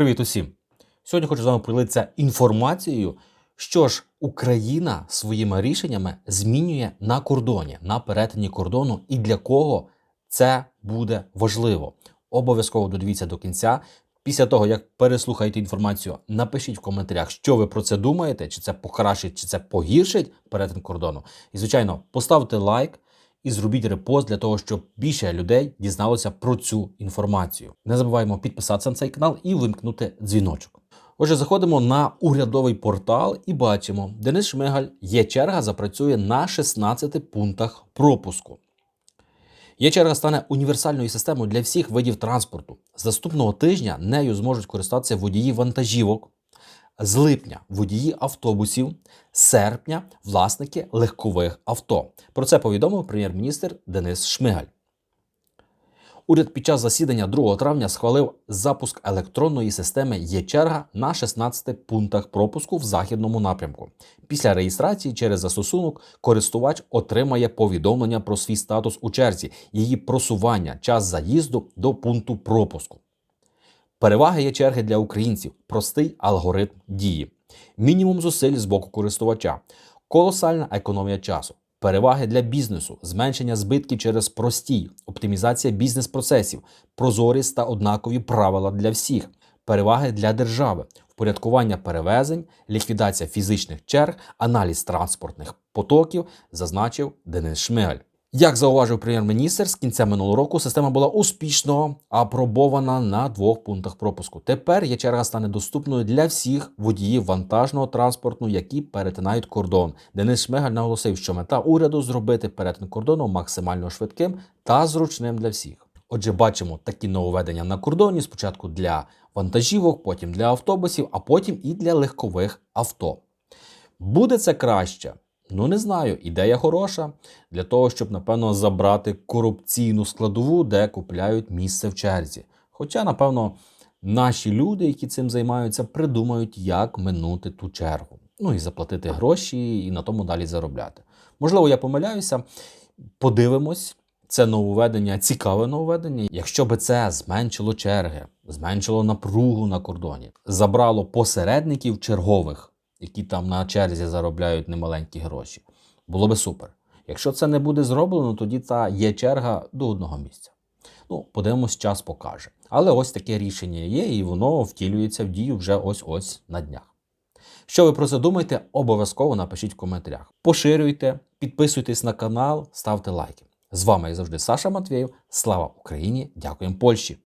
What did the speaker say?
Привіт усім! Сьогодні хочу з вами поділитися інформацією, що ж Україна своїми рішеннями змінює на кордоні, на перетині кордону, і для кого це буде важливо. Обов'язково додивіться до кінця. Після того, як переслухаєте інформацію, напишіть в коментарях, що ви про це думаєте, чи це покращить, чи це погіршить перетин кордону. І, звичайно, поставте лайк і зробіть репост для того, щоб більше людей дізналося про цю інформацію. Не забуваємо підписатися на цей канал і вимкнути дзвіночок. Отже, заходимо на урядовий портал і бачимо, Денис Шмигаль є черга, запрацює на 16 пунктах пропуску. Є черга стане універсальною системою для всіх видів транспорту. З наступного тижня нею зможуть користатися водії вантажівок, з липня водії автобусів, з серпня власники легкових авто. Про це повідомив прем'єр-міністр Денис Шмигаль. Уряд під час засідання 2 травня схвалив запуск електронної системи Є-черга на 16 пунктах пропуску в західному напрямку. Після реєстрації через застосунок користувач отримає повідомлення про свій статус у черзі, її просування, час заїзду до пункту пропуску. Переваги є черги для українців, простий алгоритм дії, мінімум зусиль з боку користувача, колосальна економія часу, переваги для бізнесу, зменшення збитків через простій, оптимізація бізнес-процесів, прозорість та однакові правила для всіх, переваги для держави, впорядкування перевезень, ліквідація фізичних черг, аналіз транспортних потоків, зазначив Денис Шмигаль. Як зауважив прем'єр-міністр, з кінця минулого року система була успішно апробована на двох пунктах пропуску. Тепер є черга стане доступною для всіх водіїв вантажного транспорту, які перетинають кордон. Денис Шмигаль наголосив, що мета уряду зробити перетин кордону максимально швидким та зручним для всіх. Отже, бачимо такі нововведення на кордоні: спочатку для вантажівок, потім для автобусів, а потім і для легкових авто. Буде це краще? Ну, не знаю, ідея хороша для того, щоб, напевно, забрати корупційну складову, де купляють місце в черзі. Хоча, напевно, наші люди, які цим займаються, придумають, як минути ту чергу. Ну і заплатити гроші, і на тому далі заробляти. Можливо, я помиляюся. Подивимось, це нововведення, цікаве нововведення. Якщо би це зменшило черги, зменшило напругу на кордоні, забрало посередників чергових які там на черзі заробляють немаленькі гроші. Було би супер. Якщо це не буде зроблено, тоді та є черга до одного місця. Ну, подивимось, час покаже. Але ось таке рішення є, і воно втілюється в дію вже ось-ось на днях. Що ви про це думаєте, обов'язково напишіть в коментарях. Поширюйте, підписуйтесь на канал, ставте лайки. З вами, як завжди, Саша Матвєєв. Слава Україні! Дякуємо Польщі!